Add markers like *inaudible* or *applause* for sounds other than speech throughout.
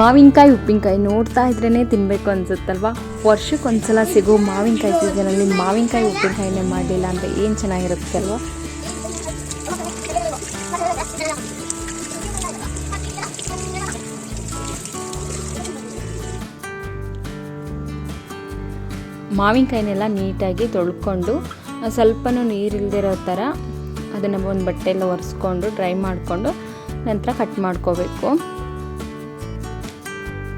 ಮಾವಿನಕಾಯಿ, ಉಪ್ಪಿನಕಾಯಿ ನೋಡ್ತಾ ಇದ್ರೇ ತಿನ್ನಬೇಕು ಅನ್ಸುತ್ತಲ್ವಾ? ವರ್ಷಕ್ಕೊಂದ್ಸಲ ಸಿಗೋ ಮಾವಿನಕಾಯಿ ಸೀಸನಲ್ಲಿ ಮಾವಿನಕಾಯಿ, ಉಪ್ಪಿನಕಾಯಿನೇ ಮಾಡಲಿಲ್ಲ ಅಂದರೆ ಏನು ಚೆನ್ನಾಗಿರುತ್ತೆ ಅಲ್ವಾ? ಮಾವಿನಕಾಯಿನೆಲ್ಲ ನೀಟಾಗಿ ತೊಳ್ಕೊಂಡು, ಸ್ವಲ್ಪನೂ ನೀರಿಲ್ದಿರೋ ಥರ ಅದನ್ನು ಒಂದು ಬಟ್ಟೆಲ್ಲ ಒರೆಸ್ಕೊಂಡು ಡ್ರೈ ಮಾಡಿಕೊಂಡು ನಂತರ ಕಟ್ ಮಾಡ್ಕೋಬೇಕು.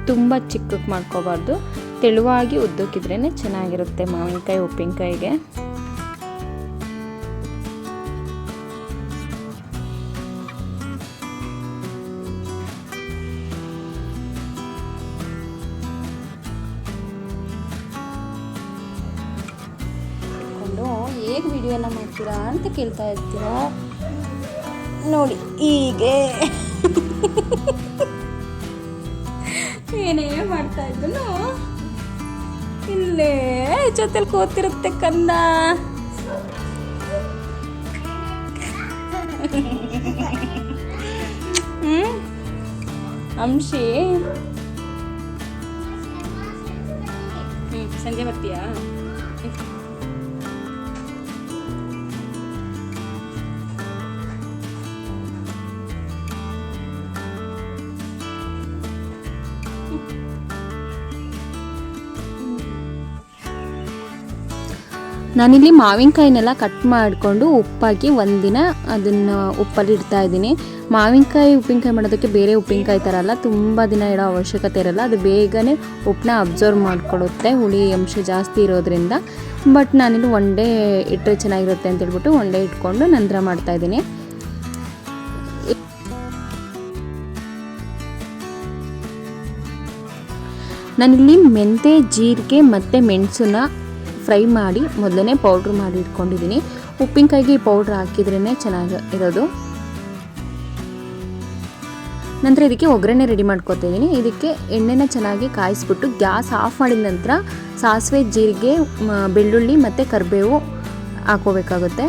ತುಂಬ ಚಿಕ್ಕಕ್ಕೆ ಮಾಡ್ಕೋಬಾರ್ದು. ತೆಳುವಾಗಿ ಉದ್ದಕ್ಕಿದ್ರೇ ಚೆನ್ನಾಗಿರುತ್ತೆ ಮಾವಿನಕಾಯಿ, ಉಪ್ಪಿನಕಾಯಿಗೆ. ಹೇಗೆ ವಿಡಿಯೋನ ಮಾಡ್ತೀರಾ ಅಂತ ಕೇಳ್ತಾ ಇರ್ತೀರಾ? ನೋಡಿ, ಹೀಗೆ. *laughs* ಏನೇ ಮಾಡ್ತಾ ಇದ್ದನು ಇಲ್ಲೇ ಜೊತೆಲಿ ಕೂತಿರುತ್ತೆ ಕಂದ. ಹ್ಮ್? ಅಂಶಿ? ಹ್ಞೂ ಸಂಜೆ ಬರ್ತೀಯಾ? ನಾನಿಲ್ಲಿ ಮಾವಿನಕಾಯಿನೆಲ್ಲ ಕಟ್ ಮಾಡಿಕೊಂಡು ಉಪ್ಪಾಕಿ ಒಂದಿನ ಅದನ್ನು ಉಪ್ಪಲ್ಲಿ ಇಡ್ತಾ ಇದ್ದೀನಿ. ಮಾವಿನಕಾಯಿ ಉಪ್ಪಿನಕಾಯಿ ಮಾಡೋದಕ್ಕೆ ಬೇರೆ ಉಪ್ಪಿನಕಾಯಿ ಥರ ಅಲ್ಲ, ತುಂಬ ದಿನ ಇಡೋ ಅವಶ್ಯಕತೆ ಇರಲ್ಲ. ಅದು ಬೇಗನೆ ಉಪ್ಪನ್ನ ಅಬ್ಸರ್ವ್ ಮಾಡಿಕೊಡುತ್ತೆ ಹುಳಿ ಅಂಶ ಜಾಸ್ತಿ ಇರೋದ್ರಿಂದ. ಬಟ್ ನಾನಿಲ್ಲಿ ಒನ್ ಡೇ ಇಟ್ಟರೆ ಚೆನ್ನಾಗಿರುತ್ತೆ ಅಂತ ಹೇಳ್ಬಿಟ್ಟು ಒನ್ ಡೇ ಇಟ್ಕೊಂಡು ನಂತರ ಮಾಡ್ತಾಯಿದ್ದೀನಿ ನಾನಿಲ್ಲಿ ಮೆಂತೆ ಜೀರಿಗೆ ಮತ್ತು ಮೆಣಸನ್ನ ಫ್ರೈ ಮಾಡಿ ಮೊದಲನೇ ಪೌಡ್ರ್ ಮಾಡಿ ಇಟ್ಕೊಂಡಿದ್ದೀನಿ. ಉಪ್ಪಿನಕಾಯಿಗೆ ಈ ಪೌಡ್ರ್ ಹಾಕಿದ್ರೇ ಚೆನ್ನಾಗಿ ಇರೋದು. ನಂತರ ಇದಕ್ಕೆ ಒಗ್ಗರಣೆ ರೆಡಿ ಮಾಡ್ಕೊತಿದ್ದೀನಿ ಇದಕ್ಕೆ ಎಣ್ಣೆನ ಚೆನ್ನಾಗಿ ಕಾಯಿಸ್ಬಿಟ್ಟು ಗ್ಯಾಸ್ ಆಫ್ ಮಾಡಿದ ನಂತರ ಸಾಸಿವೆ, ಜೀರಿಗೆ ಬೆಳ್ಳುಳ್ಳಿ ಮತ್ತು ಕರಿಬೇವು ಹಾಕೋಬೇಕಾಗುತ್ತೆ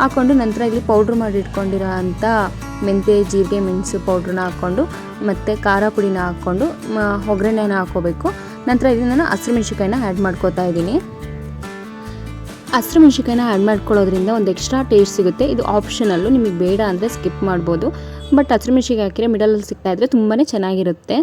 ಹಾಕ್ಕೊಂಡು ನಂತರ ಇಲ್ಲಿ ಪೌಡ್ರ್ ಮಾಡಿ ಇಟ್ಕೊಂಡಿರೋ ಅಂಥ ಮೆಂತೆ ಜೀರಿಗೆ, ಮೆಣಸು ಪೌಡ್ರನ್ನ ಹಾಕ್ಕೊಂಡು ಮತ್ತು ಖಾರ ಪುಡಿನ ಹಾಕ್ಕೊಂಡು ಒಗ್ಗರಣೆನ ಹಾಕ್ಕೋಬೇಕು. ನಂತರ ಇದನ್ನು ನಾನು ಹಸಿರು ಮೆಣಸಿನ್ಕಾಯಿನ ಆ್ಯಡ್ ಮಾಡ್ಕೋತಾ ಇದ್ದೀನಿ. ಹಸಿರು ಮೆಣಸಿನ್ಕಾಯಿನ ಆ್ಯಡ್ ಮಾಡ್ಕೊಳ್ಳೋದ್ರಿಂದ ಒಂದು ಎಕ್ಸ್ಟ್ರಾ ಟೇಸ್ಟ್ ಸಿಗುತ್ತೆ. ಇದು ಆಪ್ಷನಲ್ಲು ನಿಮಗೆ ಬೇಡ ಅಂದರೆ ಸ್ಕಿಪ್ ಮಾಡ್ಬೋದು. ಬಟ್ ಹಸಿರು ಮೆಣಸಿನ್ಕಾಯಿ ಹಾಕಿದ್ರೆ ಮಿಡಲಲ್ಲಿ ಸಿಗ್ತಾ ಇದ್ರೆ ತುಂಬಾ ಚೆನ್ನಾಗಿರುತ್ತೆ.